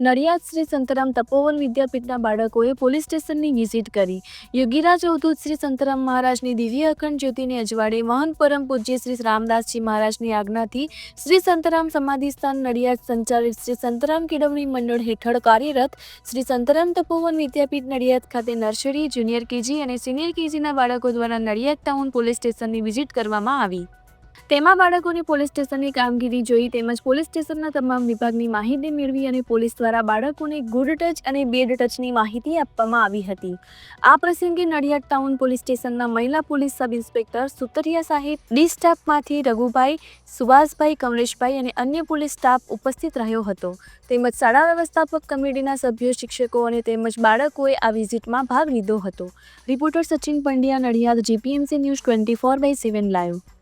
Nadiad Shri Santram Tapovan વિદ્યાપીઠના બાળકોએ police સ્ટેશનની visit કરી. યોગીરાજ અવધૂત શ્રી સંતરામ મહારાજની દિવ્ય અખંડ જ્યોતિને અજવાડે મહાન પરમ પૂજ્ય શ્રી રામદાસજી મહારાજની આજ્ઞાથી શ્રી સંતરામ સમાધિ સ્થાન નડિયાદ સંચાલિત શ્રી સંતરામ કેળવણી મંડળ હેઠળ કાર્યરત શ્રી સંતરામ તપોવન વિદ્યાપીઠ નડિયાદ ખાતે નર્સરી, જુનિયર કેજી અને સિનિયર કેજીના બાળકો દ્વારા નડિયાદ ટાઉન પોલીસ સ્ટેશનની વિઝિટ કરવામાં આવી. તેમાં બાળકોની પોલીસ સ્ટેશનની કામગીરી જોઈ તેમજ પોલીસ સ્ટેશનના તમામ વિભાગની માહિતી મેળવી અને પોલીસ દ્વારા બાળકોને ગુડ ટચ અને બેડ ટચની માહિતી આપવામાં આવી હતી. આ પ્રસંગે નડિયાદ ટાઉન પોલીસ સ્ટેશનના મહિલા પોલીસ સબ ઇન્સ્પેક્ટર સુતરિયા સાહેબ, ડી સ્ટાફમાંથી રઘુભાઈ, સુભાષભાઈ, કમલેશભાઈ અને અન્ય પોલીસ સ્ટાફ ઉપસ્થિત રહ્યો હતો. તેમજ શાળા વ્યવસ્થાપક કમિટીના સભ્યો, શિક્ષકો અને તેમજ બાળકોએ આ વિઝિટમાં ભાગ લીધો હતો. Reporter Sachin Pandya, Nadiad, GPMC news twenty four by seven live.